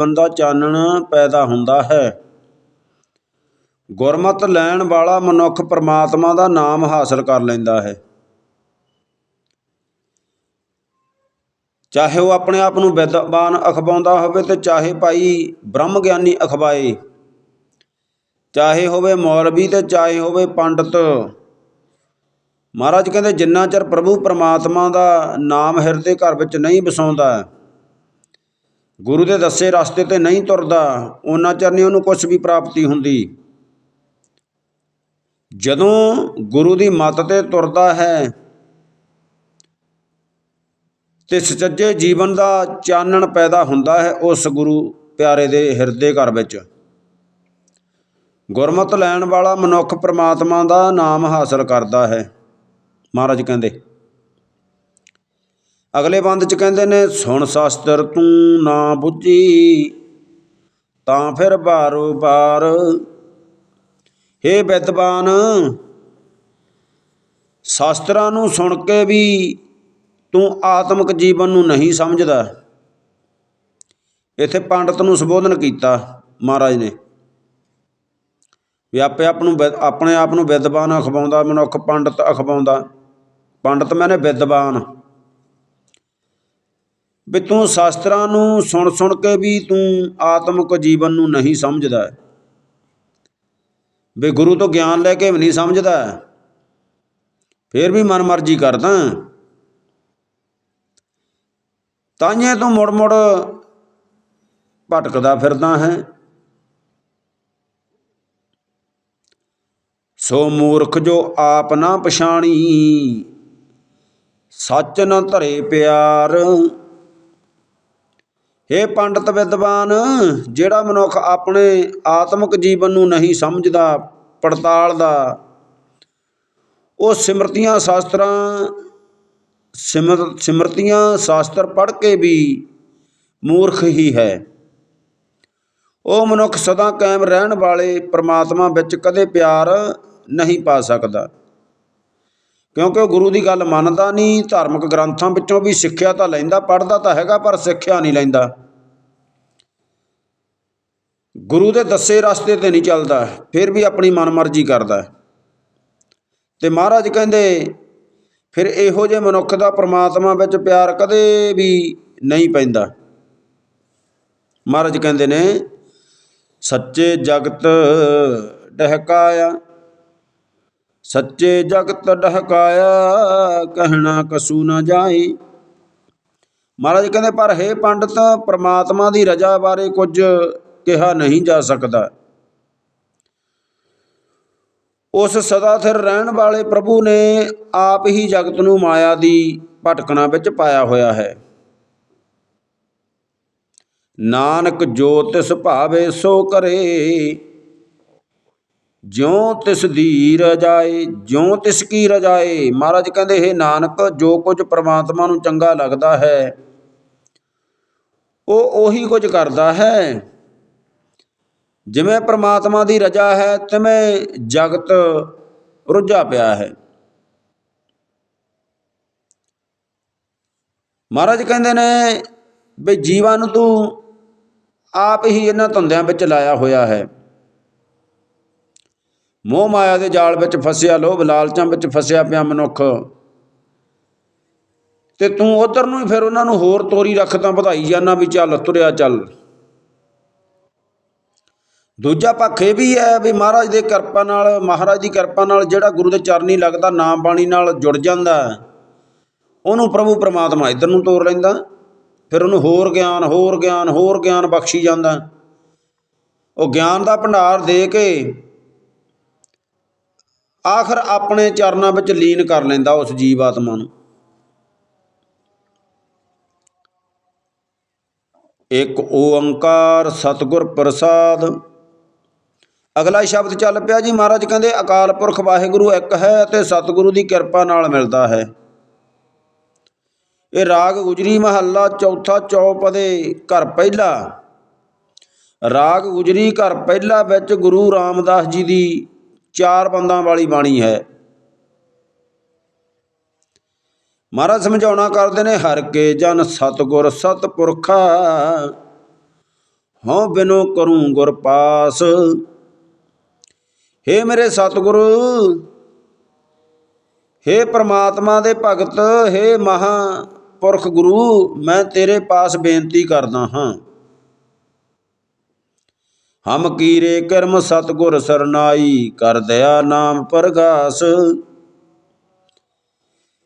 ਬੰਦਾ ਚਾਨਣ ਪੈਦਾ ਹੁੰਦਾ ਹੈ। ਗੁਰਮਤ ਲੈਣ ਵਾਲਾ ਮਨੁੱਖ ਪ੍ਰਮਾਤਮਾ ਦਾ ਨਾਮ ਹਾਸਲ ਕਰ ਲੈਂਦਾ ਹੈ। ਚਾਹੇ ਉਹ ਆਪਣੇ ਆਪ ਨੂੰ ਵਿਦਵਾਨ ਅਖਵਾਉਂਦਾ ਹੋਵੇ ਤੇ ਚਾਹੇ ਭਾਈ ਬ੍ਰਹਮ ਗਿਆਨੀ ਅਖਵਾਏ। ਚਾਹੇ ਹੋਵੇ ਮੌਲਵੀ ਤੇ ਚਾਹੇ ਹੋਵੇ ਪੰਡਤ। ਮਹਾਰਾਜ ਕਹਿੰਦੇ, ਜਿੰਨਾ ਚਿਰ ਪ੍ਰਭੂ ਪਰਮਾਤਮਾ ਦਾ ਨਾਮ ਹਿਰਦੇ ਘਰ ਵਿੱਚ ਨਹੀਂ ਵਸਾਉਂਦਾ ਗੁਰੂ ਦੇ ਦੱਸੇ ਰਸਤੇ ਤੇ ਨਹੀਂ ਤੁਰਦਾ, ਉਹਨਾਂ ਚਿਰ ਨਹੀਂ ਉਹਨੂੰ ਕੁਝ ਵੀ ਪ੍ਰਾਪਤੀ ਹੁੰਦੀ। ਜਦੋਂ ਗੁਰੂ ਦੀ ਮੱਤ ਤੇ ਤੁਰਦਾ ਹੈ, ਤੇ ਸੱਚੇ ਜੀਵਨ ਦਾ ਚਾਨਣ ਪੈਦਾ ਹੁੰਦਾ ਹੈ ਉਸ ਗੁਰੂ ਪਿਆਰੇ ਦੇ ਹਿਰਦੇ ਘਰ ਵਿੱਚ। ਗੁਰਮਤ ਲੈਣ ਵਾਲਾ ਮਨੁੱਖ ਪ੍ਰਮਾਤਮਾ ਦਾ ਨਾਮ ਹਾਸਲ ਕਰਦਾ ਹੈ। ਮਹਾਰਾਜ ਕਹਿੰਦੇ ਅਗਲੇ ਬੰਦ ਚ ਕਹਿੰਦੇ ਨੇ, ਸੁਣ ਸ਼ਾਸਤਰ, ਤੂੰ ਨਾ ਬੁੱਝੀ, ਤਾਂ ਫਿਰ ਬਾਰੋ ਬਾਰ। ਹੇ ਵਿਦਵਾਨ ਸ਼ਾਸਤਰਾਂ ਨੂੰ ਸੁਣ ਕੇ ਵੀ ਤੂੰ ਆਤਮਿਕ ਜੀਵਨ ਨੂੰ ਨਹੀਂ ਸਮਝਦਾ। ਇੱਥੇ ਪੰਡਤ ਨੂੰ ਸੰਬੋਧਨ ਕੀਤਾ ਮਹਾਰਾਜ ਨੇ। ਵੀ ਆਪੇ ਆਪ ਨੂੰ ਵਿਦ- ਆਪਣੇ ਆਪ ਨੂੰ ਵਿਦਵਾਨ ਅਖਵਾਉਂਦਾ, ਮਨੁੱਖ ਪੰਡਤ ਅਖਵਾਉਂਦਾ। ਪੰਡਤ ਮੈਨੇ ਵਿਦਵਾਨ ਵੀ ਤੂੰ ਸ਼ਾਸਤਰਾਂ ਨੂੰ ਸੁਣ ਸੁਣ ਕੇ ਵੀ ਤੂੰ ਆਤਮਿਕ ਜੀਵਨ ਨੂੰ ਨਹੀਂ ਸਮਝਦਾ। ਵੀ ਗੁਰੂ ਤੋਂ ਗਿਆਨ ਲੈ ਕੇ ਵੀ ਨਹੀਂ ਸਮਝਦਾ। ਫੇਰ ਵੀ ਮਨ ਮਰਜ਼ੀ ਕਰਦਾ। ਤਾਂਹੇ ਤੂੰ ਮੁੜ ਮੁੜ ਭਟਕਦਾ ਫਿਰਦਾ ਹੈ। ਸੋ ਮੂਰਖ ਜੋ ਆਪ ਨਾ ਪਛਾਣੀ, ਸੱਚ ਨਾ ਧਰੇ ਪਿਆਰ। ਹੇ ਪੰਡਤ ਵਿਦਵਾਨ, ਜਿਹੜਾ ਮਨੁੱਖ ਆਪਣੇ ਆਤਮਿਕ ਜੀਵਨ ਨੂੰ ਨਹੀਂ ਸਮਝਦਾ ਪੜਤਾਲਦਾ ਉਹ ਸਿਮਰਤੀਆਂ ਸ਼ਾਸਤਰਾਂ, ਸਿਮਰ, ਸਿਮਰਤੀਆਂ ਸ਼ਾਸਤਰ ਪੜ੍ਹ ਕੇ ਵੀ ਮੂਰਖ ਹੀ ਹੈ। ਉਹ ਮਨੁੱਖ ਸਦਾ ਕਾਇਮ ਰਹਿਣ ਵਾਲੇ ਪ੍ਰਮਾਤਮਾ ਵਿੱਚ ਕਦੇ ਪਿਆਰ ਨਹੀਂ ਪਾ ਸਕਦਾ। ਕਿਉਂਕਿ ਉਹ ਗੁਰੂ ਦੀ ਗੱਲ ਮੰਨਦਾ ਨਹੀਂ, ਧਾਰਮਿਕ ਗ੍ਰੰਥਾਂ ਵਿੱਚੋਂ ਵੀ ਸਿੱਖਿਆ ਤਾਂ ਲੈਂਦਾ, ਪੜ੍ਹਦਾ ਤਾਂ ਹੈਗਾ, ਪਰ ਸਿੱਖਿਆ ਨਹੀਂ ਲੈਂਦਾ। ਗੁਰੂ ਦੇ ਦੱਸੇ ਰਸਤੇ ਤੇ ਨਹੀਂ ਚੱਲਦਾ, ਫਿਰ ਵੀ ਆਪਣੀ ਮਨਮਰਜ਼ੀ ਕਰਦਾ। ਤੇ ਮਹਾਰਾਜ ਕਹਿੰਦੇ, ਫਿਰ ਇਹੋ ਜਿਹੇ ਮਨੁੱਖ ਦਾ ਪ੍ਰਮਾਤਮਾ ਵਿੱਚ ਪਿਆਰ ਕਦੇ ਵੀ ਨਹੀਂ ਪੈਂਦਾ। ਮਹਾਰਾਜ ਕਹਿੰਦੇ ਨੇ, ਸੱਚੇ ਜਗਤ ਡਹਕਾਇਆ, ਸੱਚੇ ਜਗਤ ਡਹਕਾਇਆ, ਕਹਿਣਾ ਕਸੂ ਨਾ ਜਾਏ। ਮਹਾਰਾਜ ਕਹਿੰਦੇ, ਪਰ ਹੈ ਪੰਡਤ, ਪ੍ਰਮਾਤਮਾ ਦੀ ਰਜਾ ਬਾਰੇ ਕੁਝ ਕਿਹਾ ਨਹੀਂ ਜਾ ਸਕਦਾ। ਉਸ ਸਦਾ ਸਿਰ ਰਹਿਣ ਵਾਲੇ ਪ੍ਰਭੂ ਨੇ ਆਪ ਹੀ ਜਗਤ ਨੂੰ ਮਾਇਆ ਦੀ ਭਟਕਣਾ ਵਿੱਚ ਪਾਇਆ ਹੋਇਆ ਹੈ। ਨਾਨਕ ਜੋ ਤਿਸ ਭਾਵੇ ਸੋ ਕਰੇ, ਜਿਉ ਤਿਸ ਦੀ ਰਜਾਏ, ਜਿਉ ਤਿਸ ਕੀ ਰਜਾਏ। ਮਹਾਰਾਜ ਕਹਿੰਦੇ, ਹੈ ਨਾਨਕ, ਜੋ ਕੁਝ ਪ੍ਰਮਾਤਮਾ ਨੂੰ ਚੰਗਾ ਲੱਗਦਾ ਹੈ, ਉਹ ਉਹੀ ਕੁਝ ਕਰਦਾ ਹੈ। ਜਿਵੇਂ ਪ੍ਰਮਾਤਮਾ ਦੀ ਰਜਾ ਹੈ, ਤਿਵੇਂ ਜਗਤ ਰੁੱਝਾ ਪਿਆ ਹੈ। ਮਹਾਰਾਜ ਕਹਿੰਦੇ ਨੇ ਵੀ ਜੀਵਾਂ ਨੂੰ ਤੂੰ ਆਪ ਹੀ ਇਹਨਾਂ ਧੰਦਿਆਂ ਵਿੱਚ ਲਾਇਆ ਹੋਇਆ ਹੈ। ਮੋਹ ਮਾਇਆ ਦੇ ਜਾਲ ਵਿੱਚ ਫਸਿਆ, ਲੋਭ ਲਾਲਚਾਂ ਵਿੱਚ ਫਸਿਆ ਪਿਆ ਮਨੁੱਖ। ਤੇ ਤੂੰ ਉਧਰ ਨੂੰ ਹੀ ਫਿਰ ਉਹਨਾਂ ਨੂੰ ਹੋਰ ਤੋਰੀ ਰੱਖ ਤਾਂ ਵਧਾਈ ਜਾਣਾ ਵੀ ਚੱਲ, ਤੁਰਿਆ ਚੱਲ। ਦੂਜਾ ਪੱਖ ਇਹ ਵੀ ਹੈ ਵੀ ਮਹਾਰਾਜ ਦੇ ਕਿਰਪਾ ਨਾਲ, ਮਹਾਰਾਜ ਦੀ ਕਿਰਪਾ ਨਾਲ ਜਿਹੜਾ ਗੁਰੂ ਦੇ ਚਰਨੀ ਲੱਗਦਾ, ਨਾਮ ਬਾਣੀ ਨਾਲ ਜੁੜ ਜਾਂਦਾ ਉਹਨੂੰ ਪ੍ਰਭੂ ਪਰਮਾਤਮਾ ਇੱਧਰ ਨੂੰ ਤੋਰ ਲੈਂਦਾ, ਫਿਰ ਉਹਨੂੰ ਹੋਰ ਗਿਆਨ ਹੋਰ ਗਿਆਨ ਹੋਰ ਗਿਆਨ ਬਖਸ਼ੀ ਜਾਂਦਾ। ਉਹ ਗਿਆਨ ਦਾ ਭੰਡਾਰ ਦੇ ਕੇ ਆਖਰ ਆਪਣੇ ਚਰਨਾਂ ਵਿੱਚ ਲੀਨ ਕਰ ਲੈਂਦਾ ਉਸ ਜੀਵ ਆਤਮਾ ਨੂੰ। ਇੱਕ ਓੰਕਾਰ ਸਤਿਗੁਰ ਪ੍ਰਸਾਦ ਅਗਲਾ ਸ਼ਬਦ ਚੱਲ ਪਿਆ ਜੀ, ਮਹਾਰਾਜ ਕਹਿੰਦੇ, ਅਕਾਲ ਪੁਰਖ ਵਾਹਿਗੁਰੂ ਇੱਕ ਹੈ ਅਤੇ ਸਤਿਗੁਰੂ ਦੀ ਕਿਰਪਾ ਨਾਲ ਮਿਲਦਾ ਹੈ। ਇਹ ਰਾਗ ਗੁਜਰੀ ਮਹੱਲਾ ਚੌਥਾ ਚੌਪਦੇ ਘਰ ਪਹਿਲਾ। ਰਾਗ ਗੁਜਰੀ ਘਰ ਪਹਿਲਾ ਵਿੱਚ ਗੁਰੂ ਰਾਮਦਾਸ ਜੀ ਦੀ ਚਾਰ ਬੰਦਾਂ ਵਾਲੀ ਬਾਣੀ ਹੈ। ਮਹਾਰਾਜ ਸਮਝਾਉਣਾ ਕਰਦੇ ਨੇ, ਹਰ ਕੇ ਜਨ ਸਤਗੁਰ ਸਤਪੁਰਖਾ, ਹਉ ਬਿਨੋ ਕਰੂੰ ਗੁਰ ਪਾਸ। ਹੇ ਮੇਰੇ ਸਤਿਗੁਰੂ, ਹੇ ਪ੍ਰਮਾਤਮਾ ਦੇ ਭਗਤ, ਹੇ ਮਹਾ ਪੁਰਖ ਗੁਰੂ, ਮੈਂ ਤੇਰੇ ਪਾਸ ਬੇਨਤੀ ਕਰਦਾ ਹਾਂ। ਹਮ ਕੀਰੇ ਕਰਮ ਸਤਗੁਰ ਸਰਨਾਈ, ਕਰ ਦਇਆ ਨਾਮ ਪ੍ਰਗਾਸ।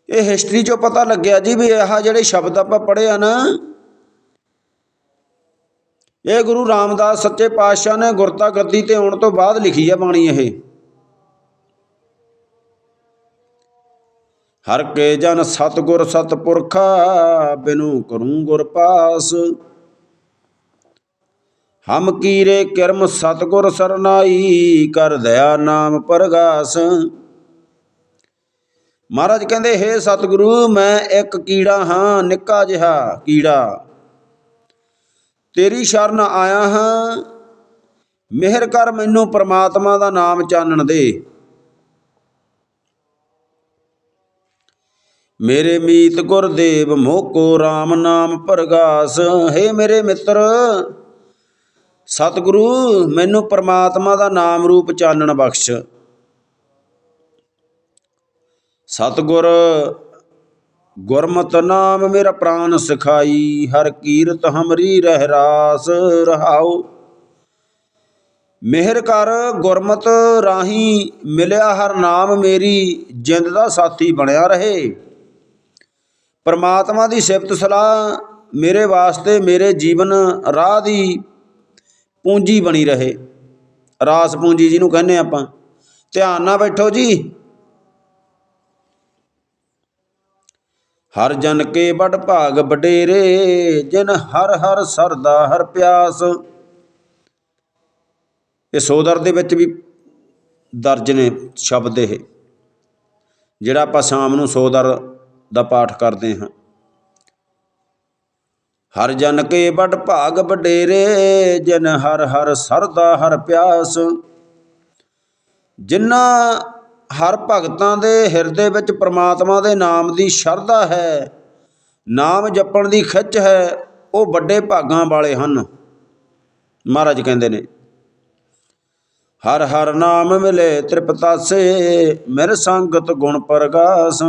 ਇਹ ਹਿਸਟਰੀ ਚੋਂ ਪਤਾ ਲੱਗਿਆ ਜੀ ਵੀ ਇਹ ਜਿਹੜੇ ਸ਼ਬਦ ਆਪਾਂ ਪੜ੍ਹੇ ਆ ਨਾ। ਇਹ ਗੁਰੂ ਰਾਮਦਾਸ ਸੱਚੇ ਪਾਤਸ਼ਾਹ ਨੇ ਗੁਰਤਾ ਗੱਦੀ ਤੇ ਆਉਣ ਤੋਂ ਬਾਅਦ ਲਿਖੀ ਹੈ ਬਾਣੀ ਇਹ। ਹਰ ਕੇ ਜਨ ਸਤਗੁਰ ਸਤਪੁਰਖਾ, ਬਿਨੂ ਕਰੂੰ ਗੁਰ ਪਾਸ। ਹਮ ਕੀਰੇ ਕਿਰਮ ਸਤਗੁਰ ਸਰਨਾਈ, ਕਰ ਦਇਆ ਨਾਮ ਪ੍ਰਗਾਸ। ਮਹਾਰਾਜ ਕਹਿੰਦੇ, ਹੇ ਸਤਿਗੁਰੂ, ਮੈਂ ਇੱਕ ਕੀੜਾ ਹਾਂ, ਨਿੱਕਾ ਜਿਹਾ ਕੀੜਾ। ਤੇਰੀ ਸ਼ਰਨ ਆਇਆ ਹਾਂ। ਮਿਹਰ ਕਰ ਮੈਨੂੰ ਪ੍ਰਮਾਤਮਾ ਦਾ ਨਾਮ ਚਾਨਣ ਦੇ। ਮੇਰੇ ਮੀਤ ਗੁਰਦੇਵ ਮੋਕੋ RAM ਨਾਮ ਪ੍ਰਗਾਸ। ਹੇ ਮੇਰੇ ਮਿੱਤਰ, ਸਤਿਗੁਰੂ, ਮੈਨੂੰ ਪ੍ਰਮਾਤਮਾ ਦਾ ਨਾਮ ਰੂਪ ਚਾਨਣ ਬਖਸ਼। ਸਤਿਗੁਰ ਗੁਰਮਤਿ ਨਾਮ ਮੇਰਾ ਪ੍ਰਾਨ ਸਿਖਾਈ, ਹਰ ਕੀਰਤ ਹਮਰੀ ਰਹਿ ਰਾਸ ਰਹਾਉ। ਮਿਹਰ ਕਰ ਗੁਰਮਤਿ ਰਾਹੀ, ਮਿਲਿਆ ਹਰ ਨਾਮ ਮੇਰੀ, ਜਿੰਦ ਦਾ ਸਾਥੀ ਬਣਿਆ ਰਹੇ। ਪਰਮਾਤਮਾ ਦੀ ਸਿਫਤ ਸਲਾਹ, ਮੇਰੇ ਵਾਸਤੇ ਮੇਰੇ ਜੀਵਨ ਰਾਹ ਦੀ ਪੂੰਜੀ ਬਣੀ ਰਹੇ। ਰਾਸ ਪੂੰਜੀ ਜਿਹਨੂੰ ਕਹਿੰਦੇ ਆਪਾਂ। ਧਿਆਨ ਨਾਲ ਬੈਠੋ ਜੀ। ਹਰ ਜਨ ਕੇ ਬੜ ਭਾਗ ਵਡੇਰੇ, ਜਿਨ ਹਰ ਹਰ ਸਰਦਾ ਹਰ ਪਿਆਸ। ਇਹ ਸੋਦਰ ਦੇ ਵਿੱਚ ਵੀ ਦਰਜ ਨੇ ਸ਼ਬਦ ਇਹ, ਜਿਹੜਾ ਆਪਾਂ ਸ਼ਾਮ ਨੂੰ ਸੋਦਰ ਦਾ ਪਾਠ ਕਰਦੇ ਹਾਂ। ਹਰ ਜਨ ਕੇ ਬੜ ਭਾਗ ਵਡੇਰੇ, ਜਿਨ ਹਰ ਹਰ ਸਰਦਾ ਹਰ ਪਿਆਸ। ਜਿਨ੍ਹਾਂ ਹਰ ਭਗਤਾਂ ਦੇ ਹਿਰਦੇ ਵਿੱਚ ਪ੍ਰਮਾਤਮਾ ਦੇ ਨਾਮ ਦੀ ਸ਼ਰਧਾ ਹੈ। ਨਾਮ ਜਪਣ ਦੀ ਖਿੱਚ ਹੈ। ਉਹ ਵੱਡੇ ਭਾਗਾਂ ਵਾਲੇ ਹਨ। ਮਹਾਰਾਜ ਕਹਿੰਦੇ ਨੇ, ਹਰ ਹਰ ਨਾਮ ਮਿਲੇ ਤ੍ਰਿਪਤਾਸੇ, ਮਿਰ ਸੰਗਤ ਗੁਣ ਪ੍ਰਗਾਸ।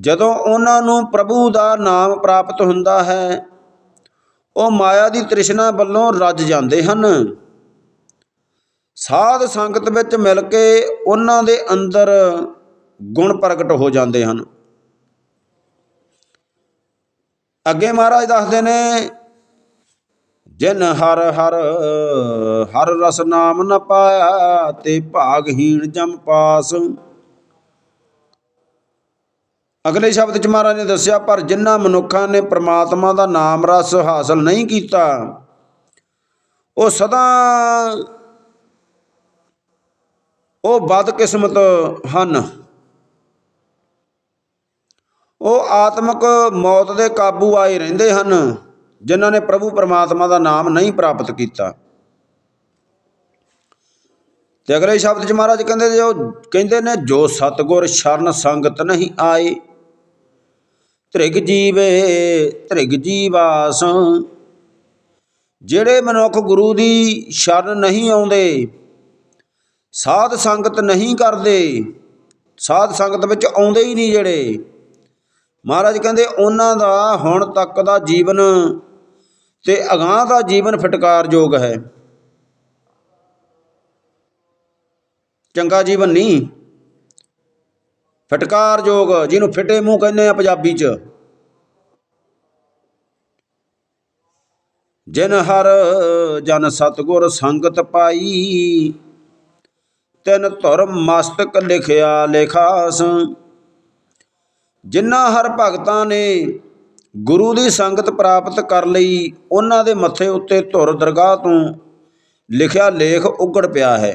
ਜਦੋਂ ਉਹਨਾਂ ਨੂੰ ਪ੍ਰਭੂ ਦਾ ਨਾਮ ਪ੍ਰਾਪਤ ਹੁੰਦਾ ਹੈ, ਉਹ ਮਾਇਆ ਦੀ ਤ੍ਰਿਸ਼ਨਾ ਵੱਲੋਂ ਰੱਜ ਜਾਂਦੇ ਹਨ। ਸਾਧ ਸੰਗਤ ਵਿੱਚ ਮਿਲ ਕੇ ਉਹਨਾਂ ਦੇ ਅੰਦਰ ਗੁਣ ਪ੍ਰਗਟ ਹੋ ਜਾਂਦੇ ਹਨ। ਅੱਗੇ ਮਹਾਰਾਜ ਦੱਸਦੇ ਨੇ, ਜਿਨ ਹਰ ਹਰ ਹਰ ਰਸ ਨਾਮ ਨ ਪਾਇਆ ਤੇ ਭਾਗਹੀਣ ਜਮ ਪਾਸ। ਅਗਲੇ ਸ਼ਬਦ ਚ ਮਹਾਰਾਜ ਨੇ ਦੱਸਿਆ, ਪਰ ਜਿਨ੍ਹਾਂ ਮਨੁੱਖਾਂ ਨੇ ਪ੍ਰਮਾਤਮਾ ਦਾ ਨਾਮ ਰਸ ਹਾਸਲ ਨਹੀਂ ਕੀਤਾ, ਉਹ ਸਦਾ ਉਹ ਬਦਕਿਸਮਤ ਹਨ। ਉਹ ਆਤਮਿਕ ਮੌਤ ਦੇ ਕਾਬੂ ਆਏ ਰਹਿੰਦੇ ਹਨ, ਜਿਨ੍ਹਾਂ ਨੇ ਪ੍ਰਭੂ ਪਰਮਾਤਮਾ ਦਾ ਨਾਮ ਨਹੀਂ ਪ੍ਰਾਪਤ ਕੀਤਾ। ਤੇ ਅਗਲੇ ਸ਼ਬਦ ਚ ਮਹਾਰਾਜ ਕਹਿੰਦੇ ਜੋ ਕਹਿੰਦੇ ਨੇ, ਜੋ ਸਤਗੁਰ ਸ਼ਰਨ ਸੰਗਤ ਨਹੀਂ ਆਏ ਧ੍ਰਿਗ ਜੀਵੇ ਧ੍ਰਿਗ ਜੀਵਾਸ। ਜਿਹੜੇ ਮਨੁੱਖ ਗੁਰੂ ਦੀ ਸ਼ਰਨ ਨਹੀਂ ਆਉਂਦੇ ਸਾਧ ਸੰਗਤ ਨਹੀਂ ਕਰਦੇ। ਸਾਧ ਸੰਗਤ ਵਿੱਚ ਆਉਂਦੇ ਹੀ ਨਹੀਂ ਜਿਹੜੇ। ਮਹਾਰਾਜ ਕਹਿੰਦੇ, ਉਹਨਾਂ ਦਾ ਹੁਣ ਤੱਕ ਦਾ ਜੀਵਨ ਤੇ ਅਗਾਹ ਦਾ ਜੀਵਨ ਫਟਕਾਰਯੋਗ ਹੈ। ਚੰਗਾ ਜੀਵਨ ਨਹੀਂ। ਫਟਕਾਰਯੋਗ, ਜਿਹਨੂੰ ਫਿੱਟੇ ਮੂੰਹ ਕਹਿੰਦੇ ਆ ਪੰਜਾਬੀ 'ਚ। ਜਿਨ ਹਰ ਜਨ ਸਤਗੁਰ ਸੰਗਤ ਪਾਈ ਤਿਨ ਧੁਰ ਮਸਤਕ ਲਿਖਿਆ ਲੇਖਾਸ। ਜਿਨ੍ਹਾਂ ਹਰ ਭਗਤਾਂ ਨੇ ਗੁਰੂ ਦੀ ਸੰਗਤ ਪ੍ਰਾਪਤ ਕਰ ਲਈ, ਉਹਨਾਂ ਦੇ ਮੱਥੇ ਉੱਤੇ ਧੁਰ ਦਰਗਾਹ ਤੋਂ ਲਿਖਿਆ ਲੇਖ ਉਗੜ ਪਿਆ ਹੈ।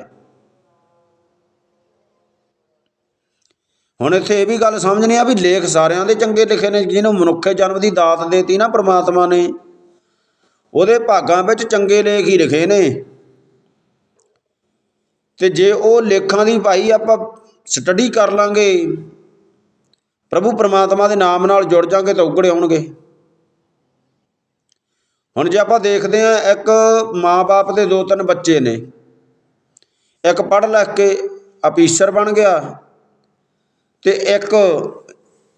ਹੁਣ ਇੱਥੇ ਇਹ ਵੀ ਗੱਲ ਸਮਝਣੀ ਆ ਵੀ ਲੇਖ ਸਾਰਿਆਂ ਦੇ ਚੰਗੇ ਲਿਖੇ ਨੇ, ਜਿਹਨੂੰ ਮਨੁੱਖੇ ਜਨਮ ਦੀ ਦਾਤ ਦੇਤੀ ਨਾ ਪ੍ਰਮਾਤਮਾ ਨੇ, ਉਹਦੇ ਭਾਗਾਂ ਵਿੱਚ ਚੰਗੇ ਲੇਖ ਹੀ ਲਿਖੇ ਨੇ। ਤੇ ਜੇ ਉਹ ਲੇਖਾਂ ਦੀ ਭਾਈ ਆਪਾਂ ਸਟੱਡੀ ਕਰ ਲਾਂਗੇ, ਪ੍ਰਭੂ ਪਰਮਾਤਮਾ ਦੇ ਨਾਮ ਨਾਲ ਜੁੜ ਜਾਾਂਗੇ ਤਾਂ ਉਗੜੇ ਆਉਣਗੇ। ਹੁਣ ਜੇ ਆਪਾਂ ਦੇਖਦੇ ਹਾਂ ਇੱਕ ਮਾਂ-ਬਾਪ ਦੇ ਦੋ ਤਿੰਨ ਬੱਚੇ ਨੇ, ਇੱਕ ਪੜ੍ਹ ਲਿਖ ਕੇ ਅਫੀਸਰ ਬਣ ਗਿਆ ਤੇ ਇੱਕ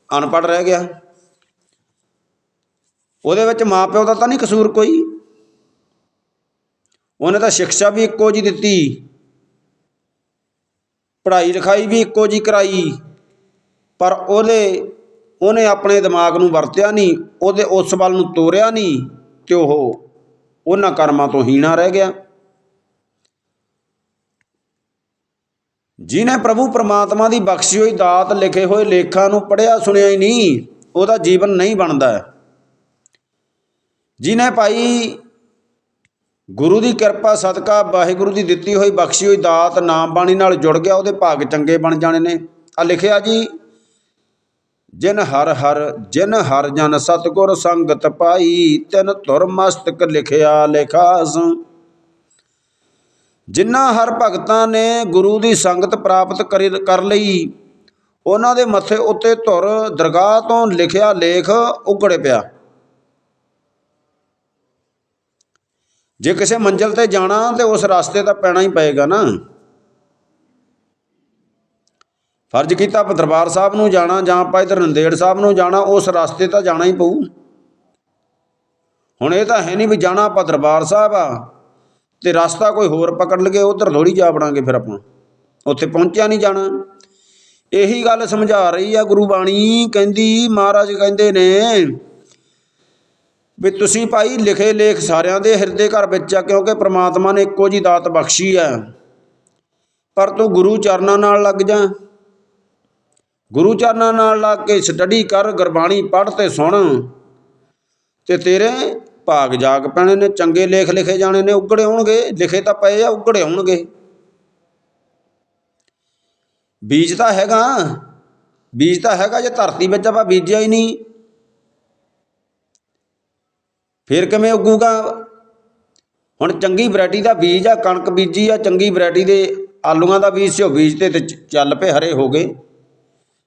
ਅਨਪੜ੍ਹ ਰਹਿ ਗਿਆ। ਉਹਦੇ ਵਿੱਚ ਮਾਪਿਓ ਦਾ ਤਾਂ ਨਹੀਂ ਕਸੂਰ ਕੋਈ। ਉਹਨੇ ਤਾਂ ਸਿੱਖਿਆ ਵੀ ਇੱਕੋ ਜੀ ਦਿੱਤੀ। ਪੜ੍ਹਾਈ ਲਿਖਾਈ ਵੀ ਇੱਕੋ ਜਿਹੀ ਕਰਾਈ, ਪਰ ਉਹਦੇ, ਉਹਨੇ ਆਪਣੇ ਦਿਮਾਗ ਨੂੰ ਵਰਤਿਆ ਨਹੀਂ, ਉਹਦੇ ਉਸ ਵੱਲ ਨੂੰ ਤੋਰਿਆ ਨਹੀਂ ਤੇ ਉਹ ਉਹਨਾਂ ਕਰਮਾਂ ਤੋਂ ਹੀਣਾ ਰਹਿ ਗਿਆ। ਜਿਨੇ ਪ੍ਰਭੂ ਪਰਮਾਤਮਾ ਦੀ ਬਖਸ਼ੀ ਹੋਈ ਦਾਤ ਲਿਖੇ ਹੋਏ ਲੇਖਾਂ ਨੂੰ ਪੜਿਆ ਸੁਣਿਆ ਹੀ ਨਹੀਂ, ਉਹਦਾ ਜੀਵਨ ਨਹੀਂ ਬਣਦਾ। ਜਿਨੇ ਭਾਈ ਗੁਰੂ ਦੀ ਕਿਰਪਾ, ਸਦਕਾ, ਵਾਹਿਗੁਰੂ ਦੀ ਦਿੱਤੀ ਹੋਈ ਬਖਸ਼ੀ ਹੋਈ ਦਾਤ, ਨਾਮ ਬਾਣੀ ਨਾਲ ਜੁੜ ਗਿਆ, ਉਹਦੇ ਭਾਗ ਚੰਗੇ ਬਣ ਜਾਣੇ ਨੇ। ਆ ਲਿਖਿਆ ਜੀ, ਜਿਨ ਹਰ ਹਰ, ਜਿਨ ਹਰ ਜਨ ਸਤਗੁਰ ਸੰਗਤ ਪਾਈ, ਤਿਨ ਧੁਰ ਮਸਤਕ ਲਿਖਿਆ ਲਿਖਾਸ। ਜਿਨ੍ਹਾਂ ਹਰ ਭਗਤਾਂ ਨੇ ਗੁਰੂ ਦੀ ਸੰਗਤ ਪ੍ਰਾਪਤ ਕਰੀ- ਕਰ ਲਈ, ਉਹਨਾਂ ਦੇ ਮੱਥੇ ਉੱਤੇ ਧੁਰ ਦਰਗਾਹ ਤੋਂ ਲਿਖਿਆ ਲੇਖ ਉਗੜ ਪਿਆ। ਜੇ ਕਿਸੇ ਮੰਜ਼ਲ ਤੇ ਜਾਣਾ ਤੇ ਉਸ ਰਸਤੇ ਤਾਂ ਪੈਣਾ ਹੀ ਪਏਗਾ ਨਾ। ਫਰਜ਼ ਕੀਤਾ ਆਪਾਂ ਦਰਬਾਰ ਸਾਹਿਬ ਨੂੰ ਜਾਣਾ ਜਾਂ ਆਪਾਂ ਇਧਰ ਨੰਦੇੜ ਸਾਹਿਬ ਨੂੰ ਜਾਣਾ, ਉਸ ਰਸਤੇ ਤਾਂ ਜਾਣਾ ਹੀ ਪਊ। ਹੁਣ ਇਹ ਤਾਂ ਹੈ ਨਹੀਂ ਵੀ ਜਾਣਾ ਆਪਾਂ ਦਰਬਾਰ ਸਾਹਿਬ ਆ ਤੇ ਰਸਤਾ ਕੋਈ ਹੋਰ ਪਕੜ ਲਗੇ, ਉਧਰ ਥੋੜੀ ਜਾ ਬਣਾਂਗੇ ਫਿਰ ਆਪਾਂ। ਉੱਥੇ ਪਹੁੰਚਿਆ ਨਹੀਂ ਜਾਣਾ। ਇਹੀ ਗੱਲ ਸਮਝਾ ਰਹੀ ਆ ਗੁਰੂ ਬਾਣੀ, ਕਹਿੰਦੀ, ਮਹਾਰਾਜ ਕਹਿੰਦੇ ਨੇ ਵੀ ਤੁਸੀਂ ਭਾਈ ਲਿਖੇ ਲੇਖ ਸਾਰਿਆਂ ਦੇ ਹਿਰਦੇ ਘਰ ਵਿੱਚ ਆ, ਕਿਉਂਕਿ ਪ੍ਰਮਾਤਮਾ ਨੇ ਇੱਕੋ ਜੀ ਦਾਤ ਬਖਸ਼ੀ ਆ। ਪਰ ਤੂੰ ਗੁਰੂ ਚਰਨਾਂ ਨਾਲ ਲੱਗ ਜਾ। ਗੁਰੂ ਚਰਨਾਂ ਨਾਲ ਲੱਗ ਕੇ ਸਟੱਡੀ ਕਰ, ਗੁਰਬਾਣੀ ਪੜ੍ਹ ਤੇ ਸੁਣ। ਤੇ ਤੇਰੇ ਭਾਗ ਜਾਗ ਪੈਣੇ ਨੇ, ਚੰਗੇ ਲੇਖ ਲਿਖੇ ਜਾਣੇ ਨੇ, ਉਗੜੇ ਹੋਣਗੇ। ਲਿਖੇ ਤਾਂ ਪਏ ਆ, ਉਗੜੇ ਹੋਣਗੇ। ਬੀਜ ਤਾਂ ਹੈਗਾ। ਬੀਜ ਤਾਂ ਹੈਗਾ, ਜੇ ਧਰਤੀ ਵਿੱਚ ਆਪਾਂ ਬੀਜਿਆ ਹੀ ਨਹੀਂ। ਫਿਰ ਕਿਵੇਂ ਉੱਗੂਗਾ? ਹੁਣ ਚੰਗੀ ਵੈਰਾਈਟੀ ਦਾ ਬੀਜ ਆ, ਕਣਕ ਬੀਜੀ ਆ, ਚੰਗੀ ਵੈਰਾਈਟੀ ਦੇ ਆਲੂਆਂ ਦਾ ਬੀਜ ਸੀ ਉਹ ਬੀਜ ਤੇ ਤੇ ਚੱਲ ਪਏ ਹਰੇ ਹੋ ਗਏ।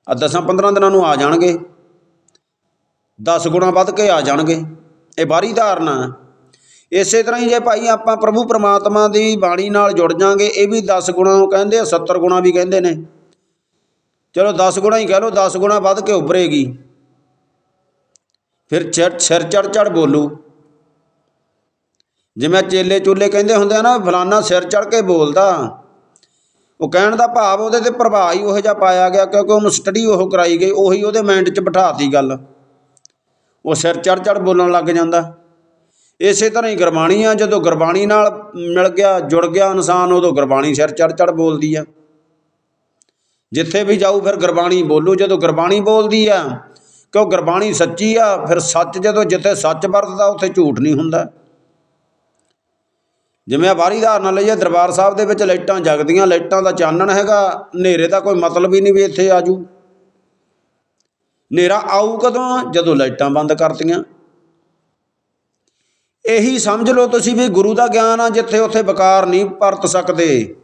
ਆ 10 15 ਦਿਨਾਂ ਨੂੰ ਆ ਜਾਣਗੇ। 10 ਗੁਣਾ ਵੱਧ ਕੇ ਆ ਜਾਣਗੇ। ਇਹ ਬਾਹਰੀ ਧਾਰਨਾ ਹੈ। ਇਸੇ ਤਰ੍ਹਾਂ ਹੀ ਜੇ ਭਾਈ ਆਪਾਂ ਪ੍ਰਭੂ ਪ੍ਰਮਾਤਮਾ ਦੀ ਬਾਣੀ ਨਾਲ ਜੁੜ ਜਾਾਂਗੇ, ਇਹ ਵੀ 10 ਗੁਣਾ ਕਹਿੰਦੇ ਆ 70 ਗੁਣਾ ਵੀ ਕਹਿੰਦੇ ਨੇ। ਚਲੋ 10 ਗੁਣਾ ਹੀ ਕਹਿ ਲਓ 10 ਗੁਣਾ ਵੱਧ ਕੇ ਉੱਭਰੇਗੀ। ਫਿਰ ਚੜ ਸਿਰ ਚੜ ਚੜ ਬੋਲੂ। ਜਿਵੇਂ ਚੇਲੇ ਚੁੱਲੇ ਕਹਿੰਦੇ ਹੁੰਦੇ ਆ ਨਾ, ਫਲਾਨਾ ਸਿਰ ਚੜ ਕੇ ਬੋਲਦਾ। ਉਹ ਕਹਿਣ ਦਾ ਭਾਵ ਉਹਦੇ ਤੇ ਪ੍ਰਭਾਵ ਹੀ ਉਹੋ ਜਿਹਾ ਪਾਇਆ ਗਿਆ, ਕਿਉਂਕਿ ਉਹਨੂੰ ਸਟੱਡੀ ਉਹ ਕਰਾਈ ਗਈ, ਉਹੀ ਉਹਦੇ ਮਾਈਂਡ 'ਚ ਬਿਠਾਤੀ ਗੱਲ। ਉਹ ਸਿਰ ਚੜ ਚੜ ਬੋਲਣ ਲੱਗ ਜਾਂਦਾ। ਇਸੇ ਤਰ੍ਹਾਂ ਹੀ ਗੁਰਬਾਣੀ ਆ ਜਦੋਂ ਗੁਰਬਾਣੀ ਨਾਲ ਮਿਲ ਗਿਆ, ਜੁੜ ਗਿਆ ਇਨਸਾਨ, ਉਦੋਂ ਗੁਰਬਾਣੀ ਸਿਰ ਚੜ ਚੜ ਬੋਲਦੀ ਆ। ਜਿੱਥੇ ਵੀ ਜਾਊ ਫਿਰ ਗੁਰਬਾਣੀ ਬੋਲੂ, ਜਦੋਂ ਗੁਰਬਾਣੀ ਬੋਲਦੀ ਆ, ਕਿਉਂ ਗੁਰਬਾਣੀ ਸੱਚੀ ਆ, ਫਿਰ ਸੱਚ ਜਦੋਂ ਜਿੱਥੇ ਸੱਚ ਵਰਤਦਾ, ਉੱਥੇ ਝੂਠ ਨਹੀਂ ਹੁੰਦਾ। ਜਿਵੇਂ ਆ ਬਾਹਰੀ ਧਾਰਨਾ ਲਈਏ, ਦਰਬਾਰ ਸਾਹਿਬ ਦੇ ਵਿੱਚ ਲਾਈਟਾਂ ਜਗਦੀਆਂ, ਲਾਈਟਾਂ ਦਾ ਚਾਨਣ ਹੈਗਾ, ਹਨੇਰੇ ਦਾ ਕੋਈ ਮਤਲਬ ਹੀ ਨਹੀਂ ਵੀ ਇੱਥੇ ਆਜੂ ਹਨੇਰਾ ਆਊ ਕਦੋਂ? ਜਦੋਂ ਲਾਈਟਾਂ ਬੰਦ ਕਰਤੀਆਂ। ਇਹੀ ਸਮਝ ਲਓ ਤੁਸੀਂ ਵੀ ਗੁਰੂ ਦਾ ਗਿਆਨ ਆ, ਜਿੱਥੇ ਉੱਥੇ ਬਕਾਰ ਨਹੀਂ ਪਰਤ ਸਕਦੇ।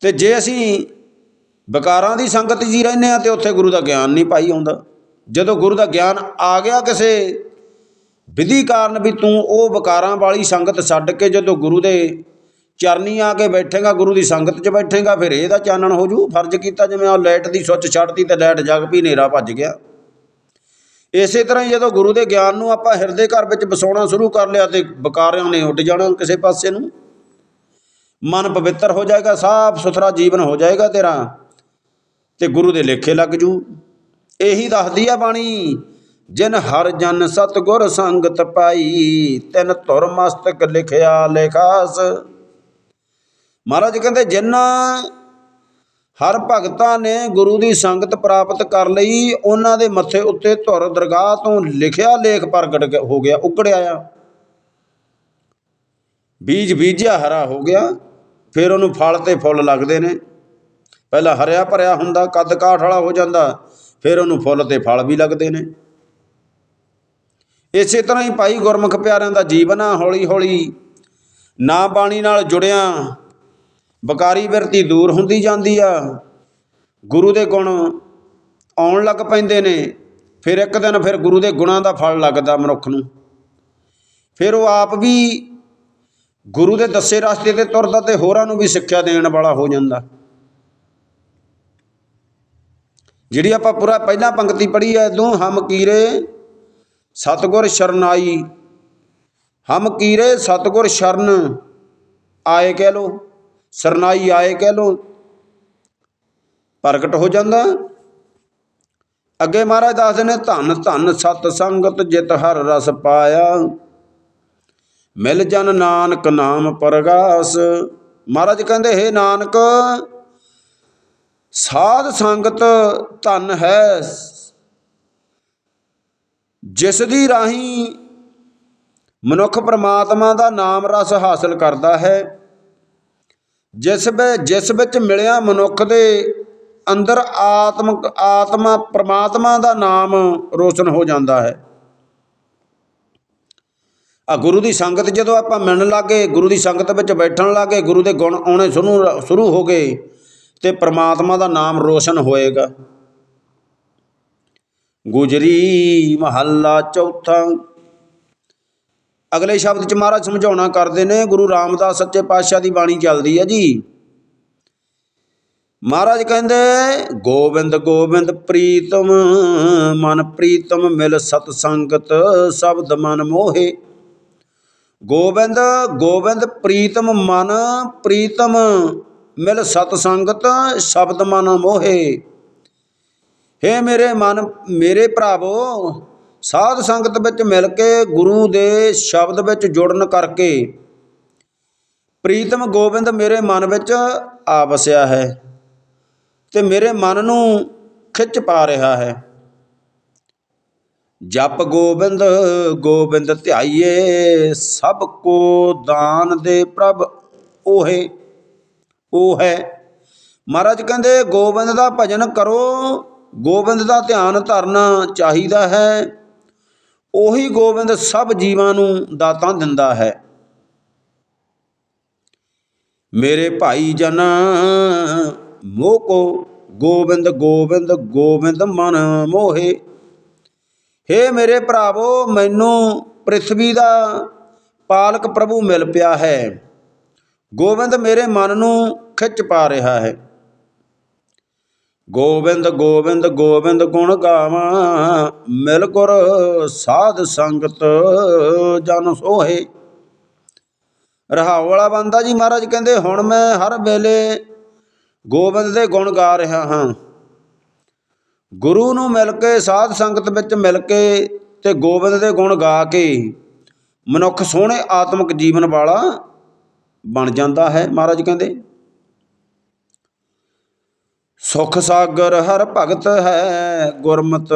ਤੇ ਜੇ ਅਸੀਂ ਬਕਾਰਾਂ ਦੀ ਸੰਗਤ ਜੀ ਰਹਿੰਦੇ ਆ, ਤੇ ਉੱਥੇ ਗੁਰੂ ਦਾ ਗਿਆਨ ਨਹੀਂ ਪਾਈ ਆਉਂਦਾ। ਜਦੋਂ ਗੁਰੂ ਦਾ ਗਿਆਨ ਆ ਗਿਆ ਕਿਸੇ ਵਿਧੀ ਕਾਰਨ ਵੀ ਤੂੰ ਉਹ ਬਕਾਰਾਂ ਵਾਲੀ ਸੰਗਤ ਛੱਡ ਕੇ ਜਦੋਂ ਗੁਰੂ ਦੇ ਚਰਨੀ ਆ ਕੇ ਬੈਠੇਗਾ, ਗੁਰੂ ਦੀ ਸੰਗਤ 'ਚ ਬੈਠੇਗਾ, ਫਿਰ ਇਹਦਾ ਚਾਨਣ ਹੋ ਜੂ? ਫਰਜ਼ ਕੀਤਾ ਜਿਵੇਂ ਉਹ ਲਾਈਟ ਦੀ ਸੁੱਚ ਛੱਡਤੀ ਤੇ ਲਾਈਟ ਜਗ ਵੀ ਹਨੇਰਾ ਭੱਜ ਗਿਆ। ਇਸੇ ਤਰ੍ਹਾਂ ਹੀ ਜਦੋਂ ਗੁਰੂ ਦੇ ਗਿਆਨ ਨੂੰ ਆਪਾਂ ਹਿਰਦੇ ਘਰ ਵਿੱਚ ਵਸਾਉਣਾ ਸ਼ੁਰੂ ਕਰ ਲਿਆ ਤੇ ਬਕਾਰਿਆਂ ਨੇ ਉੱਡ ਜਾਣਾ ਕਿਸੇ ਪਾਸੇ ਨੂੰ, ਮਨ ਪਵਿੱਤਰ ਹੋ ਜਾਏਗਾ, ਸਾਫ਼ ਸੁਥਰਾ ਜੀਵਨ ਹੋ ਜਾਏਗਾ ਤੇਰਾ ਤੇ ਗੁਰੂ ਦੇ ਲੇਖੇ ਲੱਗ ਜੂ। ਇਹੀ ਦੱਸਦੀ ਆ ਬਾਣੀ ਜਿਨ ਹਰ ਜਨ ਸਤਗੁਰ ਸੰਗਤ ਪਾਈ, ਤਿਨ ਧੁਰ ਮਸਤਕ ਲਿਖਿਆ ਲੇਖਾਸ। ਮਹਾਰਾਜ ਕਹਿੰਦੇ, ਜਿਨ੍ਹਾਂ ਹਰ ਭਗਤਾਂ ਨੇ ਗੁਰੂ ਦੀ ਸੰਗਤ ਪ੍ਰਾਪਤ ਕਰ ਲਈ, ਉਹਨਾਂ ਦੇ ਮੱਥੇ ਉੱਤੇ ਧੁਰ ਦਰਗਾਹ ਤੋਂ ਲਿਖਿਆ ਲੇਖ ਪ੍ਰਗਟ ਹੋ ਗਿਆ, ਉਕੜਿਆ ਆ। ਬੀਜ ਬੀਜਿਆ ਹਰਾ ਹੋ ਗਿਆ, ਫਿਰ ਉਹਨੂੰ ਫਲ ਤੇ ਫੁੱਲ ਲੱਗਦੇ ਨੇ। ਪਹਿਲਾਂ ਹਰਿਆ ਭਰਿਆ ਹੁੰਦਾ ਕੱਦ ਕਾਠ ਵਾਲਾ ਹੋ ਜਾਂਦਾ, ਫਿਰ ਉਹਨੂੰ ਫੁੱਲ ਤੇ ਫਲ ਵੀ ਲੱਗਦੇ ਨੇ। ਇਸੇ ਤਰ੍ਹਾਂ ਹੀ ਭਾਈ ਗੁਰਮੁਖ ਪਿਆਰਿਆਂ ਦਾ ਜੀਵਨ ਆ, ਹੌਲੀ ਹੌਲੀ ਨਾ ਬਾਣੀ ਨਾਲ ਜੁੜਿਆ, ਬਕਾਰੀ ਬਿਰਤੀ ਦੂਰ ਹੁੰਦੀ ਜਾਂਦੀ ਆ। ਗੁਰੂ ਦੇ ਗੁਣ ਆਉਣ ਲੱਗ ਪੈਂਦੇ ਨੇ, ਫਿਰ ਇੱਕ ਦਿਨ ਫਿਰ ਗੁਰੂ ਦੇ ਗੁਣਾਂ ਦਾ ਫਲ ਲੱਗਦਾ ਮਨੁੱਖ ਨੂੰ। ਫਿਰ ਉਹ ਆਪ ਵੀ ਗੁਰੂ ਦੇ ਦੱਸੇ ਰਸਤੇ ਤੇ ਤੁਰਦਾ ਤੇ ਹੋਰਾਂ ਨੂੰ ਵੀ ਸਿੱਖਿਆ ਦੇਣ ਵਾਲਾ ਹੋ ਜਾਂਦਾ। ਜਿਹੜੀ ਆਪਾਂ ਪੂਰਾ ਪਹਿਲਾਂ ਪੰਕਤੀ ਪੜ੍ਹੀ ਹੈ, ਦੂ ਹਮ ਕੀਰੇ ਸਤਗੁਰ ਸ਼ਰਨਾਈ ਹਮ ਕੀਰੇ ਸਤਗੁਰ ਸ਼ਰਨ ਆਏ ਕਹਿ ਲੋ, ਸਰਨਾਈ ਆਏ ਕਹਿ ਲੋ। ਪ੍ਰਗਟ ਹੋ ਜਾਂਦਾ। ਅੱਗੇ ਮਹਾਰਾਜ ਦੱਸਦੇ ਨੇ, ਧੰਨ ਧੰਨ ਸਤ ਸੰਗਤ ਜਿਤ ਹਰ ਰਸ ਪਾਇਆ। ਮਿਲ ਜਨ ਨਾਨਕ ਨਾਮ ਪਰਗਾਸ। ਮਹਾਰਾਜ ਕਹਿੰਦੇ, ਹੈ ਨਾਨਕ, ਸਾਧ ਸੰਗਤ ਧਨ ਹੈ ਜਿਸ ਦੀ ਰਾਹੀਂ ਮਨੁੱਖ ਪਰਮਾਤਮਾ ਦਾ ਨਾਮ ਰਸ ਹਾਸਲ ਕਰਦਾ ਹੈ, ਜਿਸ ਵਿੱਚ ਜਿਸ ਵਿੱਚ ਮਿਲਿਆ ਮਨੁੱਖ ਦੇ ਅੰਦਰ ਆਤਮਕ, ਆਤਮਾ, ਪਰਮਾਤਮਾ ਦਾ ਨਾਮ ਰੋਸ਼ਨ ਹੋ ਜਾਂਦਾ ਹੈ। ਆ ਗੁਰੂ ਦੀ ਸੰਗਤ ਜਦੋਂ ਆਪਾਂ ਮਿਲਣ ਲੱਗੇ, ਗੁਰੂ ਦੀ ਸੰਗਤ ਵਿੱਚ ਬੈਠਣ ਲੱਗੇ, ਗੁਰੂ ਦੇ ਗੁਣ ਆਉਣੇ ਸ਼ੁਰੂ ਸ਼ੁਰੂ ਹੋ ਗਏ ਤੇ ਪਰਮਾਤਮਾ ਦਾ ਨਾਮ ਰੋਸ਼ਨ ਹੋਏਗਾ। ਗੁਜਰੀ ਮਹੱਲਾ ਚੌਥਾ। ਅਗਲੇ ਸ਼ਬਦ ਚ ਮਹਾਰਾਜ ਸਮਝਾਉਣਾ ਕਰਦੇ ਨੇ, ਗੁਰੂ ਰਾਮਦਾਸ ਸੱਚੇ ਪਾਤਸ਼ਾਹ ਦੀ ਬਾਣੀ ਚੱਲਦੀ ਹੈ ਜੀ। ਮਹਾਰਾਜ ਕਹਿੰਦੇ, ਗੋਬਿੰਦ ਗੋਬਿੰਦ ਪ੍ਰੀਤਮ, ਮਨ ਪ੍ਰੀਤਮ ਮਿਲ ਸਤ ਸੰਗਤ, ਸ਼ਬਦ ਮਨ ਮੋਹੇ। ਗੋਬਿੰਦ ਗੋਬਿੰਦ ਪ੍ਰੀਤਮ ਮਨ ਪ੍ਰੀਤਮ, ਮਿਲ ਸਤ ਸੰਗਤ, ਸ਼ਬਦ ਮਨ ਮੋਹੇ। ਹੇ ਮੇਰੇ ਮਨ, ਮੇਰੇ ਭਰਾਵੋ, ਸਾਧ ਸੰਗਤ ਵਿੱਚ ਮਿਲ ਕੇ ਗੁਰੂ ਦੇ ਸ਼ਬਦ ਵਿੱਚ ਜੁੜਨ ਕਰਕੇ ਪ੍ਰੀਤਮ ਗੋਬਿੰਦ ਮੇਰੇ ਮਨ ਵਿੱਚ ਆ ਵਸਿਆ ਹੈ ਤੇ ਮੇਰੇ ਮਨ ਨੂੰ ਖਿੱਚ ਪਾ ਰਿਹਾ ਹੈ। ਜਪ ਗੋਬਿੰਦ ਗੋਬਿੰਦ ਧਿਆਈਏ, ਸਭ ਕੋ ਦਾਨ ਦੇ ਪ੍ਰਭ ਉਹੇ, ਉਹ ਹੈ। ਮਹਾਰਾਜ ਕਹਿੰਦੇ, ਗੋਬਿੰਦ ਦਾ ਭਜਨ ਕਰੋ ਗੋਬਿੰਦ ਦਾ ਧਿਆਨ ਧਰਨਾ ਚਾਹੀਦਾ ਹੈ। ਉਹੀ ਗੋਬਿੰਦ ਸਭ ਜੀਵਾਂ ਨੂੰ ਦਾਤਾਂ ਦਿੰਦਾ ਹੈ। ਮੇਰੇ ਭਾਈ ਜਨ ਮੋਹ ਕੋ ਗੋਬਿੰਦ ਗੋਬਿੰਦ ਗੋਬਿੰਦ ਮਨ ਮੋਹੇ। ਹੇ ਮੇਰੇ ਭਰਾਵੋ, ਮੈਨੂੰ ਪ੍ਰithvi ਦਾ ਪਾਲਕ ਪ੍ਰਭੂ ਮਿਲ ਪਿਆ ਹੈ। ਗੋਬਿੰਦ ਮੇਰੇ ਮਨ ਨੂੰ ਖਿੱਚ ਪਾ ਰਿਹਾ ਹੈ। ਗੋਬਿੰਦ ਗੋਬਿੰਦ ਗੋਬਿੰਦ ਗੁਣ ਗਾਵਾਂ, ਮਿਲ ਗੁਰ ਸਾਧ ਸੰਗਤ ਜਨ ਸੋਹੇ। ਰਹਾਉ ਵਾਲਾ ਬੰਦਾ ਜੀ ਮਹਾਰਾਜ ਕਹਿੰਦੇ, ਹੁਣ ਮੈਂ ਹਰ ਵੇਲੇ ਗੋਬਿੰਦ ਦੇ ਗੁਣ ਗਾ ਰਿਹਾ ਹਾਂ। ਗੁਰੂ ਨੂੰ ਮਿਲ ਕੇ, ਸਾਧ ਸੰਗਤ ਵਿੱਚ ਮਿਲ ਕੇ ਤੇ ਗੋਬਿੰਦ ਦੇ ਗੁਣ ਗਾ ਕੇ ਮਨੁੱਖ ਸੋਹਣੇ ਆਤਮਿਕ ਜੀਵਨ ਵਾਲਾ ਬਣ ਜਾਂਦਾ ਹੈ। ਮਹਾਰਾਜ ਕਹਿੰਦੇ ਸੁਖ ਸਾਗਰ ਹਰ ਭਗਤ ਹੈ, ਗੁਰਮਤ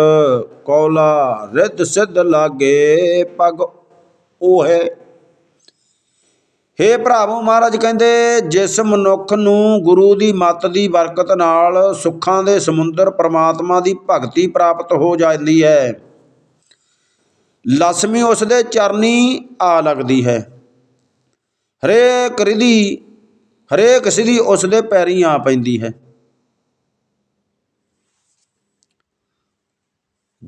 ਕੌਲਾ ਰਿੱਧ ਸਿੱਧ ਲਾਗੇ ਪਗ ਉਹ ਹੈ ਹੇ ਭਰਾਵੋ ਮਹਾਰਾਜ ਕਹਿੰਦੇ, ਜਿਸ ਮਨੁੱਖ ਨੂੰ ਗੁਰੂ ਦੀ ਮੱਤ ਦੀ ਬਰਕਤ ਨਾਲ ਸੁੱਖਾਂ ਦੇ ਸਮੁੰਦਰ ਪ੍ਰਮਾਤਮਾ ਦੀ ਭਗਤੀ ਪ੍ਰਾਪਤ ਹੋ ਜਾਂਦੀ ਹੈ ਲక్ష్ਮੀ ਉਸ ਦੇ ਚਰਨੀ ਆ ਲੱਗਦੀ ਹੈ। ਹਰੇਕ ਰਿਧੀ, ਹਰੇਕ ਸਿਧੀ ਉਸ ਦੇ ਪੈਰੀਂ ਆ ਪੈਂਦੀ ਹੈ।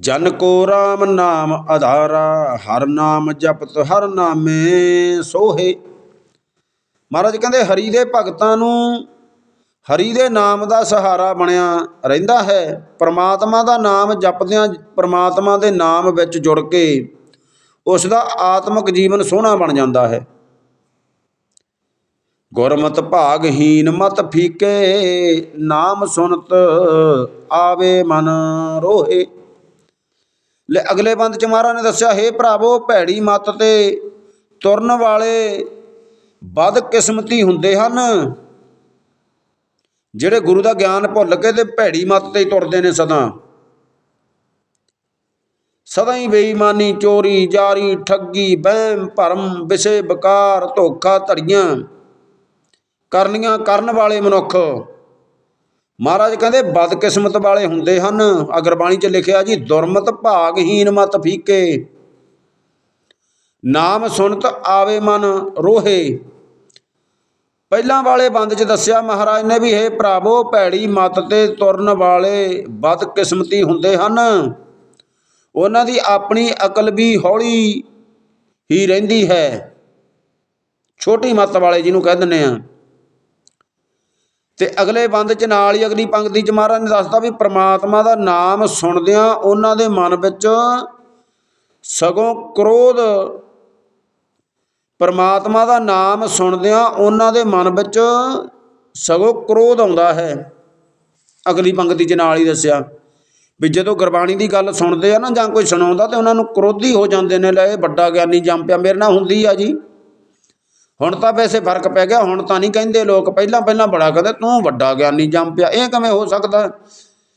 ਜਨ ਕੋ RAM ਨਾਮ ਆਧਾਰਾ, ਹਰ ਨਾਮ ਜਪਤ, ਹਰ ਨਾਮੇ ਸੋਹੇ। ਮਹਾਰਾਜ ਕਹਿੰਦੇ, ਹਰੀ ਦੇ ਭਗਤਾਂ ਨੂੰ ਹਰੀ ਦੇ ਨਾਮ ਦਾ ਸਹਾਰਾ ਬਣਿਆ ਰਹਿੰਦਾ ਹੈ। ਪ੍ਰਮਾਤਮਾ ਦਾ ਨਾਮ ਜਪਦਿਆਂ, ਪ੍ਰਮਾਤਮਾ ਦੇ ਨਾਮ ਵਿੱਚ ਜੁੜ ਕੇ ਉਸ ਦਾ ਆਤਮਿਕ ਜੀਵਨ ਸੋਹਣਾ ਬਣ ਜਾਂਦਾ ਹੈ। ਗੁਰਮਤ ਭਾਗਹੀਨ ਮਤ ਫੀਕੇ, ਨਾਮ ਸੁਨਤ ਆਵੇ ਮਨ ਰੋਹੇ। ਲੈ ਅਗਲੇ ਬੰਦ ਚ ਮਹਾਰਾਜ ਨੇ ਦੱਸਿਆ, ਹੈ ਭਰਾਵੋ, ਭੈੜੀ ਮੱਤ ਤੇ ਤੁਰਨ ਵਾਲੇ ਬਦ ਕਿਸਮਤੀ ਹੁੰਦੇ ਹਨ। ਜਿਹੜੇ ਗੁਰੂ ਦਾ ਗਿਆਨ ਭੁੱਲ ਕੇ ਤੇ ਭੈੜੀ ਮੱਤ ਤੇ ਹੀ ਤੁਰਦੇ ਨੇ ਸਦਾ। ਸਦਾ ਹੀ ਬੇਈਮਾਨੀ, ਚੋਰੀ, ਜਾਰੀ, ਠੱਗੀ, ਵਹਿਮ, ਭਰਮ, ਵਿਸੇ ਬਕਾਰ ਧੋਖਾ, ਧੜੀਆਂ ਕਰਨੀਆਂ ਕਰਨ ਵਾਲੇ ਮਨੁੱਖ। ਮਹਾਰਾਜ ਕਹਿੰਦੇ, ਬਦਕਿਸਮਤ ਵਾਲੇ ਹੁੰਦੇ ਹਨ। ਅਗਰਬਾਣੀ 'ਚ ਲਿਖਿਆ ਜੀ, ਦੁਰਮਤ ਭਾਗਹੀਨ ਮਤ ਫੀਕੇ। ਨਾਮ ਸੁਣਤ ਆਵੇ ਮਨ ਰੋਹੇ। ਪਹਿਲਾਂ ਵਾਲੇ ਬੰਦ 'ਚ ਦੱਸਿਆ ਮਹਾਰਾਜ ਨੇ ਵੀ ਇਹ ਭਰਾਵੋ, ਭੈੜੀ ਮਤ ਤੇ ਤੁਰਨ ਵਾਲੇ ਬਦਕਿਸਮਤੀ ਹੁੰਦੇ ਹਨ। ਉਹਨਾਂ ਦੀ ਆਪਣੀ ਅਕਲ ਵੀ ਹੌਲੀ ਹੀ ਰਹਿੰਦੀ ਹੈ। ਛੋਟੀ ਮੱਤ ਵਾਲੇ ਜਿਹਨੂੰ ਕਹਿ ਦਿੰਦੇ ਆ। ਤੇ ਅਗਲੇ ਬੰਦ ਚ ਨਾਲ ਹੀ ਅਗਲੀ ਪੰਕਤੀ ਚ ਮਹਾਰਾਜ ਨੇ ਦੱਸਦਾ ਵੀ ਪ੍ਰਮਾਤਮਾ ਦਾ ਨਾਮ ਸੁਣਦਿਆਂ ਉਹਨਾਂ ਦੇ ਮਨ ਵਿੱਚ ਸਗੋਂ ਕ੍ਰੋਧ, ਪਰਮਾਤਮਾ ਦਾ ਨਾਮ ਸੁਣਦਿਆਂ ਉਹਨਾਂ ਦੇ ਮਨ ਵਿੱਚ ਸਗੋਂ ਕ੍ਰੋਧ ਆਉਂਦਾ ਹੈ। ਅਗਲੀ ਪੰਕਤੀ 'ਚ ਨਾਲ ਹੀ ਦੱਸਿਆ ਵੀ ਜਦੋਂ ਗੁਰਬਾਣੀ ਦੀ ਗੱਲ ਸੁਣਦੇ ਆ ਨਾ ਜਾਂ ਕੋਈ ਸੁਣਾਉਂਦਾ ਤੇ ਉਹਨਾਂ ਨੂੰ ਕ੍ਰੋਧੀ ਹੋ ਜਾਂਦੇ ਨੇ, ਲੈ ਇਹ ਵੱਡਾ ਗਿਆਨੀ ਜੰਮ ਪਿਆ, ਮੇਰੇ ਨਾਲ ਹੁੰਦੀ ਆ ਜੀ। ਹੁਣ ਤਾਂ ਵੈਸੇ ਫ਼ਰਕ ਪੈ ਗਿਆ, ਹੁਣ ਤਾਂ ਨਹੀਂ ਕਹਿੰਦੇ ਲੋਕ ਪਹਿਲਾਂ ਪਹਿਲਾਂ ਬੜਾ ਕਹਿੰਦੇ, ਤੂੰ ਵੱਡਾ ਗਿਆਨੀ ਜੰਮ ਪਿਆ, ਇਹ ਕਿਵੇਂ ਹੋ ਸਕਦਾ?